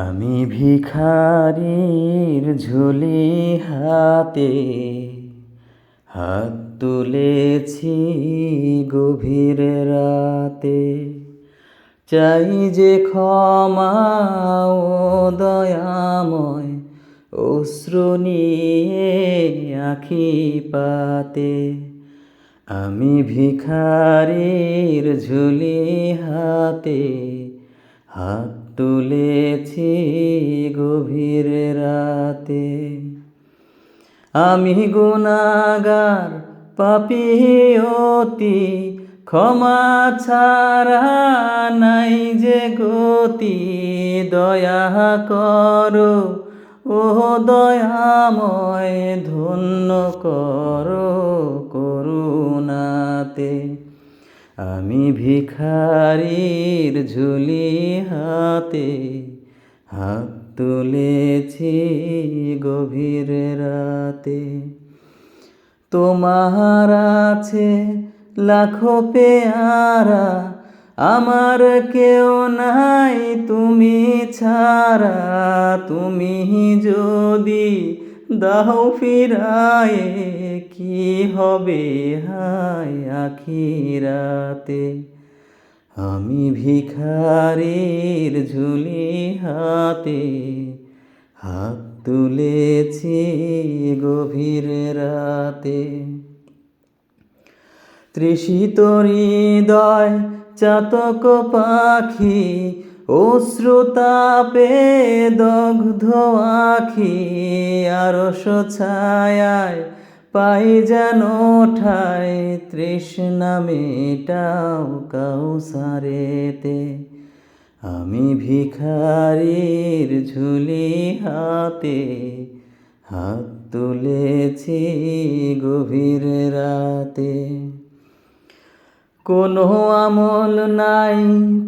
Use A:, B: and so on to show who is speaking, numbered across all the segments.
A: আমি ভিখারির ঝুলি হাতে হাত তুলেছি গভীর রাতে। চাই যে ক্ষমা দয়াময় অশ্রু নিয়ে আখি পাতে। আমি ভিখারির ঝুলি হাতে হাত তুলেছি গভীর রাতে। আমি গুনাগার পাপি অতি, ক্ষমা ছাড়া নাই যে গতি। দয়া করো ও দয়াময়, ধন্য করো আমি ভিখারির ঝুলি হাতে হাত তুলেছি গভীর রাতে। তোমার আছে লাখো পেয়ারা, আমার কেউ নাই তুমি ছাড়া। তুমি যদি দাও ফিরায়ে, কি হবে হায় আখিরাতে? আমি ভিখারির ঝুলি হাতে হাত তুলেছি গভীর রাতে। তৃষিত হৃদয় চাতক পাখি অশ্রুতাপে দগ্ধ আখি আরস ছায়ায় পাই যেন ঠাই, তৃষ্ণা মেটাও কাউসারেতে। আমি ভিখারির ঝুলি হাতে হাত তুলেছি গভীর রাতে। কোনো আমল নাই,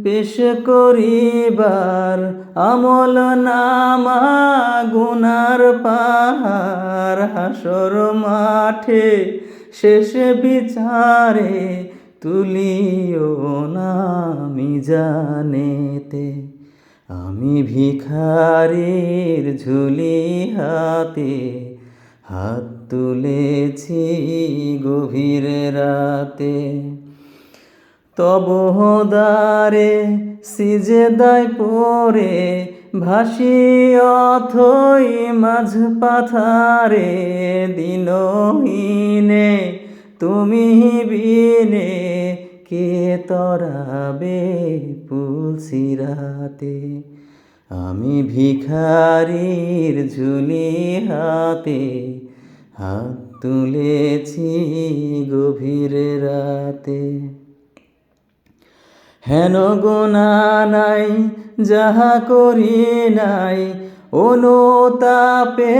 A: পেশ করিবার আমল নামা গুনার পাহাড় হাসর মাঠে শেষ বিচারে তুলিও নামি জানেতে। আমি ভিখারির ঝুলি হাতে হাত তুলেছি গভীর রাতে। তব দারে সিজে দায় পরে ভাসি অথই মাঝ পাথারে, দিনহীনে তুমি বিনে কে তরাবে পুলসিরাতে আমি ভিখারির ঝুলি হাতে হাত তুলেছি গভীর রাতে। হেন গোনা নাই, যাহা করি নাই, অনুতাপে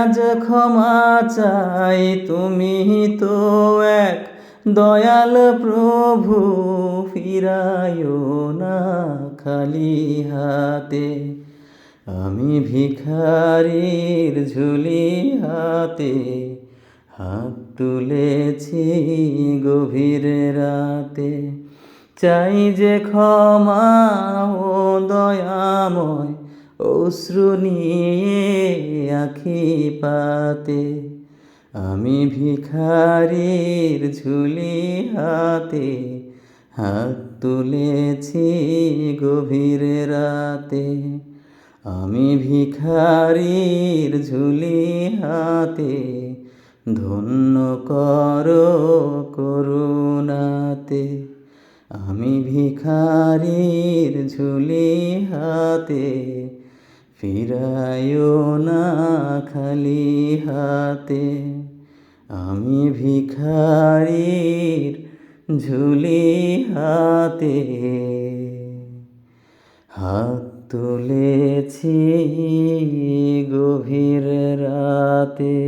A: আজ ক্ষমা চাই। তুমি তো এক দয়াল প্রভু ফিরায়ো না খালি হাতে। আমি ভিখারির ঝুলি হাতে হাত তুলেছি গভীর রাতে। চাই যে ক্ষমা ও দয়াময়, অশ্রু নিয়ে আখি পাতে। আমি ভিখারির ঝুলি হাতে হাত তুলেছি গভীর রাতে। আমি ভিখারির ঝুলি হাতে ধন্য করো করুণাতে। আমি ভিখারির ঝুলি হাতে ফিরায়ও না খালি হাতে। আমি ভিখারির ঝুলি হাতে হাত তুলেছি গভীর রাতে।